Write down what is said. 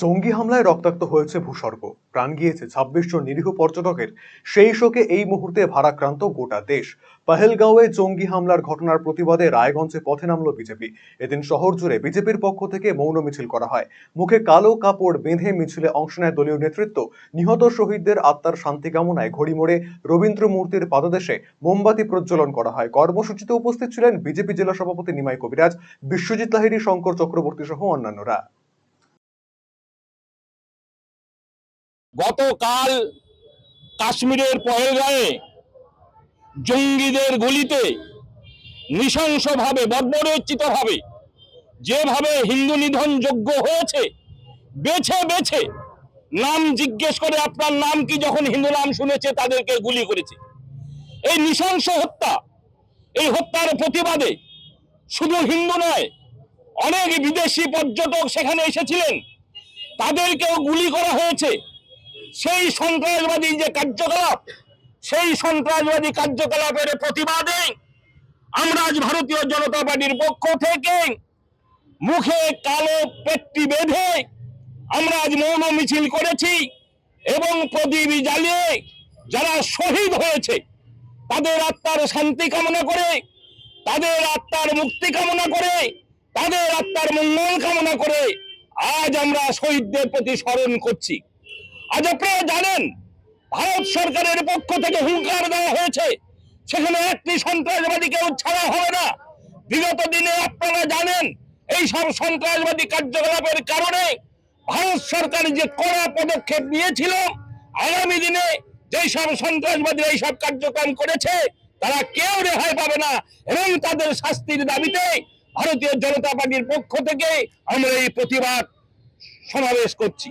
জঙ্গি হামলায় রক্তাক্ত হয়েছে ভূস্বর্গ। প্রাণ গিয়েছে ছাব্বিশ জন নিরীহ পর্যটকের। সেই শোকে এই মুহূর্তে ভারাক্রান্ত গোটা দেশ। পাহেলগাঁওয়ে জঙ্গি হামলার ঘটনার প্রতিবাদে রায়গঞ্জে পথে নামল বিজেপি। এদিন শহর জুড়ে বিজেপির পক্ষ থেকে মৌন মিছিল করা হয়। মুখে কালো কাপড় বেঁধে মিছিলে অংশ নেয় দলীয় নেতৃত্ব। নিহত শহীদদের আত্মার শান্তি কামনায় ঘড়ি মোড়ে রবীন্দ্র মূর্তির পাদদেশে মোমবাতি প্রজ্বলন করা হয়। কর্মসূচিতে উপস্থিত ছিলেন বিজেপি জেলা সভাপতি নিমাই কবিরাজ, বিশ্বজিৎ লাহিড়ী, শঙ্কর চক্রবর্তী সহ অন্যান্যরা। গতকাল কাশ্মীরের পহেলগাঁয়ে জঙ্গিদের গুলিতে নৃশংসভাবে, বর্বরোচিতভাবে যেভাবে হিন্দু নিধন যোগ্য হয়েছে, বেছে বেছে নাম জিজ্ঞেস করে আপনার নাম কি যখন হিন্দু নাম শুনেছে তাদেরকে গুলি করেছে। এই নৃশংস হত্যা, এই হত্যার প্রতিবাদে শুধু হিন্দু নয়, অনেক বিদেশি পর্যটক সেখানে এসেছিলেন। তাদেরকেও গুলি করা হয়েছে। সেই সন্ত্রাসবাদী যে কার্যকলাপ, সেই সন্ত্রাসবাদী কার্যকলাপের প্রতিবাদে আমরা আজ ভারতীয় জনতা পার্টির পক্ষ থেকে মুখে কালো পেট্টি বেঁধে আমরা আজ মৌন মিছিল করেছি এবং প্রদীপ জ্বালিয়ে যারা শহীদ হয়েছে, তাদের আত্মার শান্তি কামনা করে, তাদের আত্মার মুক্তি কামনা করে, তাদের আত্মার মঙ্গল কামনা করে আজ আমরা শহীদদের প্রতি স্মরণ করছি। আজ আপনারা জানেন, ভারত সরকারের পক্ষ থেকে হুঙ্কার দেওয়া হয়েছে, সেখানে একটি সন্ত্রাসবাদীকেও ছাড়া হবে না। বিগত দিনে আপনারা জানেন, এই সব সন্ত্রাসবাদী কার্যকলাপের কারণে ভারত সরকার যে কড়া পদক্ষেপ নিয়েছিল, আগামী দিনে যেই সব সন্ত্রাসবাদী এই সব কার্যক্রম করেছে, তারা কেউ রেহাই পাবে না। এবং তাদের শাস্তির দাবিতে ভারতীয় জনতা পার্টির পক্ষ থেকে আমরা এই প্রতিবাদ সমাবেশ করছি।